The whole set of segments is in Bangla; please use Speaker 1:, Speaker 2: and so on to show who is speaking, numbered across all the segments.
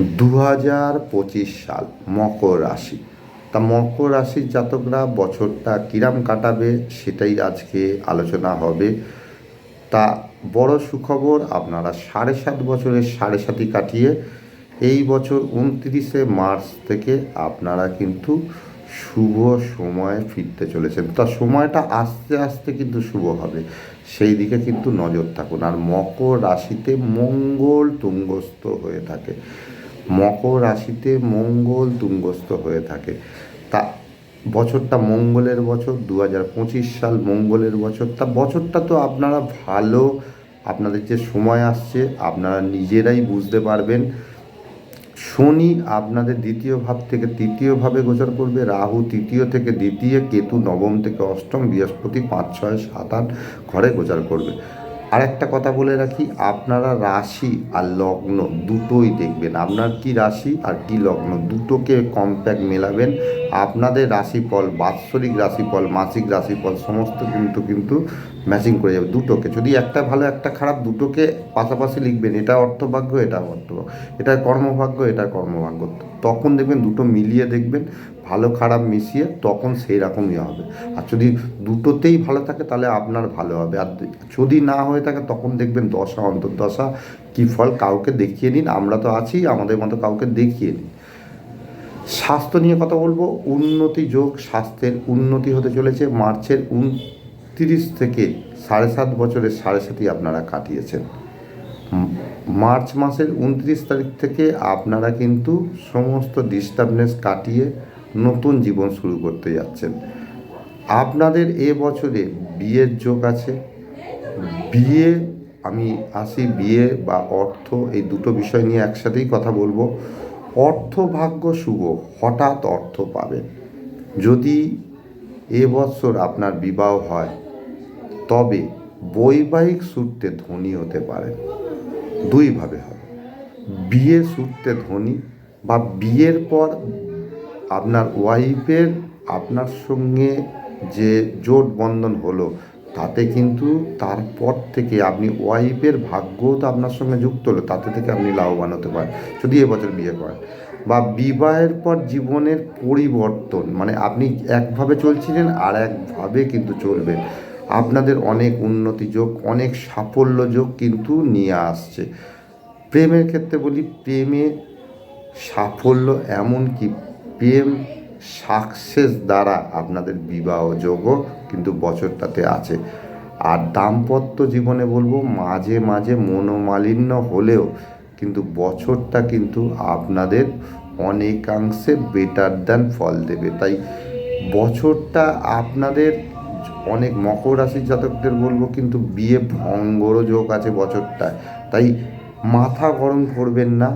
Speaker 1: দু হাজার পঁচিশ সাল, মকর রাশি। তা মকর রাশির জাতকরা বছরটা কিরাম কাটাবে সেটাই আজকে আলোচনা হবে। তা বড় সুখবর, আপনারা সাড়ে সাত বছরের সাড়ে সাতি কাটিয়ে এই বছর উনত্রিশে মার্চ থেকে আপনারা কিন্তু শুভ সময়ে ফিরতে চলেছেন। তা সময়টা আস্তে আস্তে কিন্তু শুভ হবে। সেই দিকে কিন্তু নজর থাকুন। আর মকর রাশিতে মঙ্গল তুঙ্গস্থ হয়ে থাকে। মকর রাশিতে মঙ্গল তুঙ্গস্থ হয়ে থাকে। তা বছরটা মঙ্গলের বছর দু হাজার পঁচিশ সাল মঙ্গলের বছর। তা বছরটা তো আপনারা ভালো, আপনাদের যে সময় আসছে, আপনারা নিজেরাই বুঝতে পারবেন। শনি আপনাদের দ্বিতীয় ভাব থেকে তৃতীয় ভাবে গোচর করবে। রাহু তৃতীয় থেকে দ্বিতীয়, কেতু নবম থেকে অষ্টম, বৃহস্পতি পাঁচ, ছয়, সাত, আট ঘরে গোচর করবে। আর একটা কথা বলে রাখি, আপনারা রাশি আর লগ্ন দুটোই দেখবেন। আপনার কি রাশি আর কি লগ্ন দুটোকে কম্প্যাক্ট মেলাবেন। আপনাদের রাশিফল বাৎসরিক রাশিফল, মাসিক রাশিফল, সমস্ত কিন্তু কিন্তু ম্যাচিং করে যাবে দুটোকে। যদি একটা ভালো, একটা খারাপ দুটোকে পাশাপাশি লিখবেন, এটা অর্থভাগ্য এটা অর্থভাগ্য এটা কর্মভাগ্য এটা কর্মভাগ্য তখন দেখবেন দুটো মিলিয়ে দেখবেন ভালো খারাপ মিশিয়ে তখন সেই রকমই হবে। আর যদি দুটোতেই ভালো থাকে তাহলে আপনার ভালো হবে। আর যদি না হয়ে থাকে তখন দেখবেন দশা, অন্তর্দশা, কী ফল কাউকে দেখিয়ে নিন। আমরা তো আছি, আমাদের মতো কাউকে দেখিয়ে নিন। স্বাস্থ্য নিয়ে কথা বলব। উন্নতি যোগ স্বাস্থ্যের উন্নতি হতে চলেছে। মার্চের উনত্রিশ থেকে সাড়ে সাত বছরের সাড়ে সাতই আপনারা কাটিয়েছেন। মার্চ মাসের উনত্রিশ তারিখ থেকে আপনারা কিন্তু সমস্ত ডিস্টার্বনেস কাটিয়ে নতুন জীবন শুরু করতে যাচ্ছেন। আপনাদের এ বছরে বিয়ের যোগ আছে। বিয়ে, আমি আসি বিয়ে বা অর্থ, এই দুটো বিষয় নিয়ে একসাথেই কথা বলব। অর্থ ভাগ্য শুভ, হঠাৎ অর্থ পাবেন। যদি এ বছর আপনার বিবাহ হয়, তবে বৈবাহিক সূত্রে ধনী হতে পারেন। দুইভাবে হবে বিয়ে সূত্রে ধনী বা বিয়ের পর আপনার ওয়াইফের আপনার সঙ্গে যে জোট বন্ধন হলো, তাতে কিন্তু তারপর থেকে আপনি ওয়াইফের ভাগ্যও তো আপনার সঙ্গে যুক্ত হলো, তাতে থেকে আপনি লাভবান হতে পারেন, যদি এবছর বিয়ে করেন। বা বিবাহের পর জীবনের পরিবর্তন মানে আপনি একভাবে চলছিলেন আর একভাবে কিন্তু চলবেন। আপনাদের অনেক উন্নতি যোগ, অনেক সাফল্য যোগ কিন্তু নিয়ে আসছে। প্রেমের ক্ষেত্রে বলি, প্রেমে সাফল্য এমনকি প্রেম সাকসেস দ্বারা আপনাদের বিবাহ যোগও কিন্তু বছরটাতে আছে। আর দাম্পত্য জীবনে বলব, মাঝে মাঝে মনোমালিন্য হলেও কিন্তু বছরটা কিন্তু আপনাদের অনেকাংশে বেটার দ্যান ফল দেবে। তাই বছরটা আপনাদের অনেক মকর রাশির জাতকদের বলব, কিন্তু বিয়ে ভঙ্গরও যোগ আছে বছরটায়। তাই মাথা গরম করবেন না,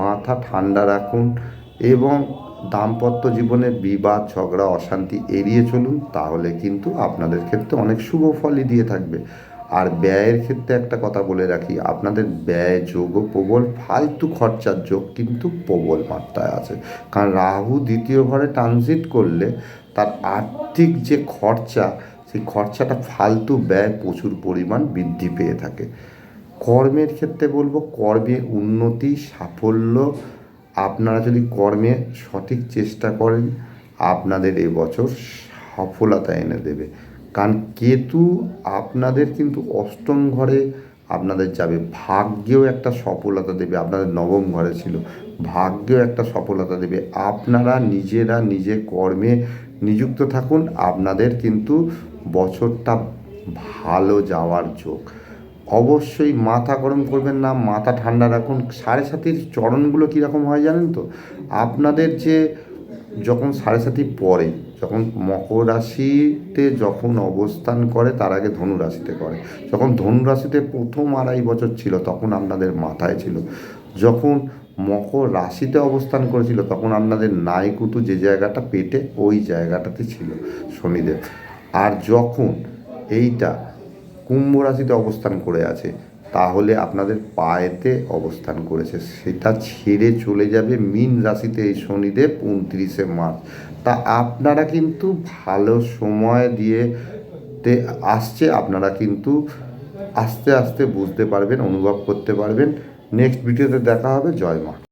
Speaker 1: মাথা ঠান্ডা রাখুন এবং দাম্পত্য জীবনে বিবাদ, ঝগড়া, অশান্তি এড়িয়ে চলুন, তাহলে কিন্তু আপনাদের ক্ষেত্রে অনেক শুভ ফলই দিয়ে থাকবে। আর ব্যয়ের ক্ষেত্রে একটা কথা বলে রাখি, আপনাদের ব্যয় যোগ প্রবল, ফালতু খরচার যোগ কিন্তু প্রবল মাত্রায় আছে। কারণ রাহু দ্বিতীয় ঘরে ট্রানজিট করলে তার আর্থিক যে খরচা সেই খরচাটা ফালতু ব্যয় প্রচুর পরিমাণ বৃদ্ধি পেয়ে থাকে। কর্মের ক্ষেত্রে বলব, কর্মে উন্নতি, সাফল্য, আপনারা যদি কর্মে সঠিক চেষ্টা করেন, আপনাদের এবছর সফলতা এনে দেবে। কারণ কেতু আপনাদের কিন্তু অষ্টম ঘরে আপনাদের যাবে। ভাগ্যেও একটা সফলতা দেবে, আপনাদের নবম ঘরে ছিল। ভাগ্যেও একটা সফলতা দেবে। আপনারা নিজেরা নিজে কর্মে নিযুক্ত থাকুন। আপনাদের কিন্তু বছরটা ভালো যাওয়ার যোগ। অবশ্যই মাথা গরম করবেন না, মাথা ঠান্ডা রাখুন। সাড়ে সাতির চরণগুলো কীরকম হয় জানেন তো? আপনাদের যে যখন সাড়ে সাতি পরে যখন মকর রাশিতে যখন অবস্থান করে, তার আগে ধনু রাশিতে করে। যখন ধনু রাশিতে প্রথম আড়াই বছর ছিল, তখন আপনাদের মাথায় ছিল। যখন মকর রাশিতে অবস্থান করেছিল, তখন আপনাদের নাইকুতু যে জায়গাটা পেটে, ওই জায়গাটাতে ছিল শনিদেব। আর যখন এইটা কুম্ভ রাশিতে অবস্থান করে আছে, তাহলে আপনাদের পায়েতে অবস্থান করেছে। সেটা ছেড়ে চলে যাবে মীন রাশিতে এই শনিদেব উনত্রিশে মার্চ। তা আপনারা কিন্তু ভালো সময় দিয়ে তে আসছে, আপনারা কিন্তু আস্তে আস্তে বুঝতে পারবেন, অনুভব করতে পারবেন। নেক্সট ভিডিওতে দেখা হবে জয় মা।